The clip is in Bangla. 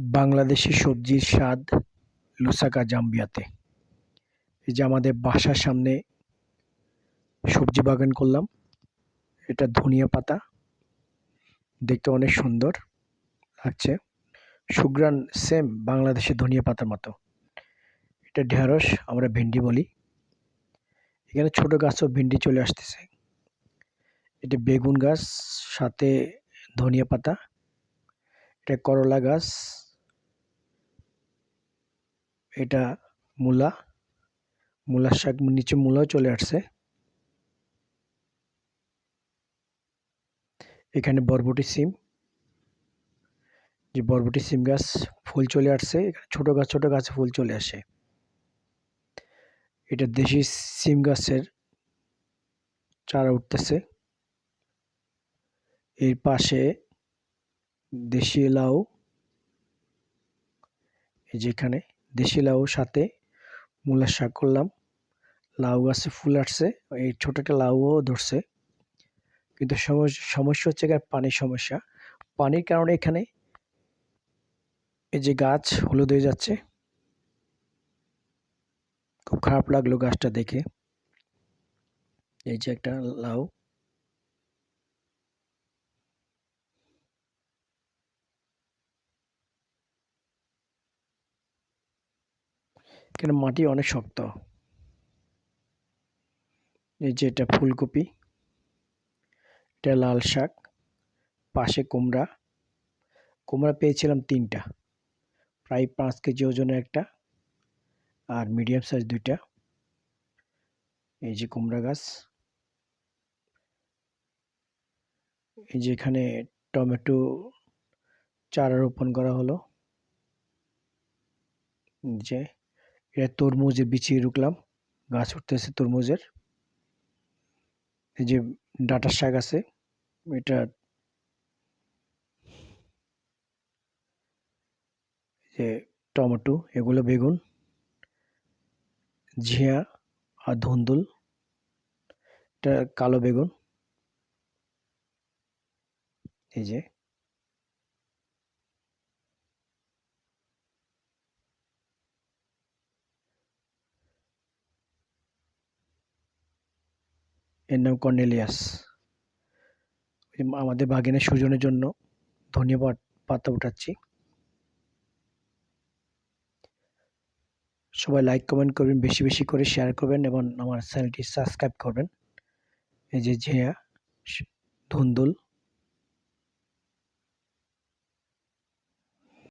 বাংলাদেশি সবজির স্বাদ লুসাকা জাম্বিয়াতে। এই যে আমাদের বাসার সামনে সবজি বাগান করলাম, এটা ধনিয়া পাতা, দেখতে অনেক সুন্দর লাগছে। সুগ্রান সেম বাংলাদেশের ধনিয়া পাতার মতো। এটা ঢেঁড়স, আমরা ভেন্ডি বলি। এখানে ছোট গাছও ভেন্ডি চলে আসতেছে। এটা বেগুন গাছ, সাথে ধনিয়া পাতা। এটা করলা গাছ এটা মূলা। মূলার শাক নিচে মূলাও চলে আসছে। এখানে বরবটি সিম। যে বরবটি সিম গাছ ফুল চলে আসছে ছোট গাছ, ছোট গাছে ফুল চলে আসে। এটা দেশি সিম গাছের চারা উঠতেছে। এর পাশে দেশি লাউ যেখানে দেশি লাউ সাথে মূলার শাক করলাম। লাউ গাছে ফুল আসছে। এই ছোট একটা লাউও ধরছে। কিন্তু সমস্যা হচ্ছে এখানে পানির সমস্যা। পানির কারণে এখানে এই যে গাছ হলুদ হয়ে যাচ্ছে। খুব খারাপ লাগল গাছটা দেখে। এই যে একটা লাউ। এখানে মাটি অনেক শক্ত। এই যে এটা ফুলকপি, এটা লাল শাক, পাশে কুমড়া। কুমড়া পেয়েছিলাম তিনটা, প্রায় পাঁচ কেজি ওজনের একটা আর মিডিয়াম সাইজ দুইটা। এই যে কুমড়া গাছ, এই যে এখানে টমেটো চারা রোপণ করা হলো। যে এটা তরমুজে বিছিয়ে রুকলাম গাছ উঠতেছে তরমুজের। এই যে ডাটার শাক আছে, এটা যে টমেটো, এগুলো বেগুন ঝিয়া আর ধুন্দুল, এটা কালো বেগুন। এই যে এর নাম কর্নেলিয়াস। আমাদের বাগানের সুজনের জন্য ধন্যবাদ পাতা উঠাচ্ছি। সবাই লাইক কমেন্ট করবেন, বেশি বেশি করে শেয়ার করবেন এবং আমার চ্যানেলটি সাবস্ক্রাইব করবেন। এই যে ঝেয়া, ধুন্দুল।